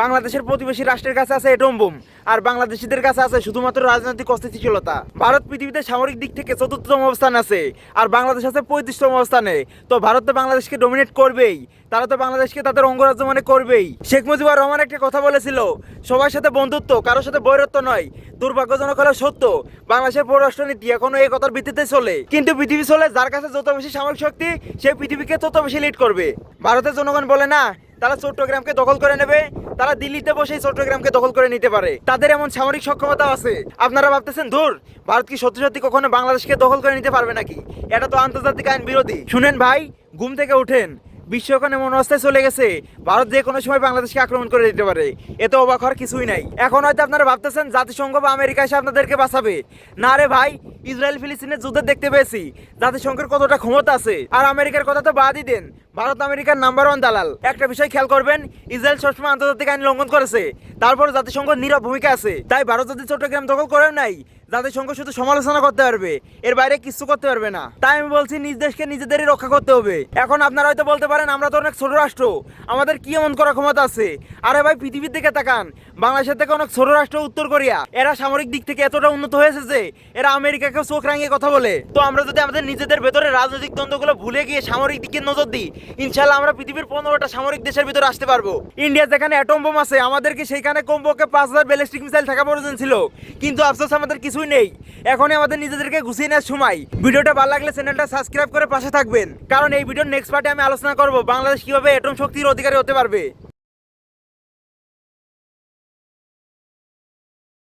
বাংলাদেশের প্রতিবেশী রাষ্ট্রের কাছে আছে এটম বোম, আর বাংলাদেশিদের কাছে আছে শুধুমাত্র রাজনৈতিক অস্থিতিশীলতা। ভারত পৃথিবীতে সামরিক দিক থেকে চতুর্থতম অবস্থান আছে, আর বাংলাদেশ আছে পঁয়ত্রিশতম অবস্থানে। তো ভারত তো বাংলাদেশকে ডোমিনেট করবেই, তারা তো বাংলাদেশকে তাদের অঙ্গরাজ্য মনে করবেই। শেখ মুজিবুর রহমান একটা কথা বলেছিল, সবার সাথে বন্ধুত্ব, কারোর সাথে বৈরত্ব নয়, দুর্ভাগ্যজনক হলেও সত্য, বাংলাদেশের পররাষ্ট্রনীতি এখনও এই কথার ভিত্তিতে চলে। কিন্তু পৃথিবী চলে, যার কাছে যত বেশি সামরিক শক্তি সে পৃথিবীকে তত বেশি লিড করবে। ভারতের জনগণ বলে, না, তারা চট্টগ্রামকে দখল করে নেবে তারা দিল্লিতে বসেই চট্টগ্রামকে দখল করে নিতে পারে। তাদের এমন সামরিক সক্ষমতা আছে। আপনারা ভাবতেছেন, ধুর, ভারত কি সত্যি সত্যি কখনো বাংলাদেশকে দখল করে নিতে পারবে নাকি? এটা তো আন্তর্জাতিক আইন বিরোধী। শুনেন ভাই, ঘুম থেকে উঠেন। বিশ্ব এখন এমন অবস্থায় চলে গেছে, ভারত যে কোনো সময় বাংলাদেশকে আক্রমণ করে দিতে পারে। এতে অবাক হওয়ার কিছুই নাই। এখন হয়তো আপনারা ভাবতেছেন জাতিসংঘ বা আমেরিকা এসে আপনাদেরকে বাঁচাবে। না রে ভাই, ইসরায়েল ফিলিস্তিনের যুদ্ধে দেখতে পেয়েছি। জাতিসংঘের কতটা ক্ষমতা আছে। আর আমেরিকার কথা তো বাদই দেন। ভারত আমেরিকার নাম্বার ওয়ান দালাল। একটা বিষয় খেয়াল করবেন, ইসরায়েল সবসময় আন্তর্জাতিক আইন লঙ্ঘন করেছে। তারপর জাতিসংঘ নীরব ভূমিকা আছে। তাই ভারত যদি চট্টগ্রাম দখল করেও নাই জাতিসংঘ শুধু সমালোচনা করতে পারবে, এর বাইরে কিছু করতে পারবে না। তাই আমি বলছি, নিজ দেশকে নিজেদেরই রক্ষা করতে হবে। এখন আপনারা হয়তো বলতে পারেন, আমরা তো অনেক ছোট রাষ্ট্র। আমাদের কি এমন করার ক্ষমতা আছে? আরে ভাই, পৃথিবীর দিকে তাকান। বাংলাদেশের থেকে অনেক ছোট রাষ্ট্র, উত্তর কোরিয়া। এরা সামরিক দিক থেকে এতটা উন্নত হয়েছে যে, এরা আমেরিকাকে চোখ রাঙিয়ে কথা বলে। তো আমরা যদি আমাদের নিজেদের ভেতরে রাজনৈতিক দ্বন্দ্বগুলো ভুলে গিয়ে সামরিক দিকে নজর দিই ইনশাল্লাহ আমরা পৃথিবীর পনেরোটা সামরিক দেশের ভিতরে আসতে পারব। ইন্ডিয়া যেখানে অ্যাটম বোম আছে, আমাদেরকে সেখানে কমপক্ষে পাঁচ হাজার ব্যালিস্টিক মিসাইল থাকা প্রয়োজন ছিল। কিন্তু আফসোস, আমাদের কিছুই নেই। এখনই আমাদের নিজেদেরকে গুছিয়ে নেওয়ার সময়। ভিডিওটা ভালো লাগলে চ্যানেলটা সাবস্ক্রাইব করে পাশে থাকবেন। কারণ এই ভিডিওর নেক্সট পার্টে আমি আলোচনা করব, বাংলাদেশ কীভাবে অ্যাটম শক্তির অধিকারী হতে পারবে।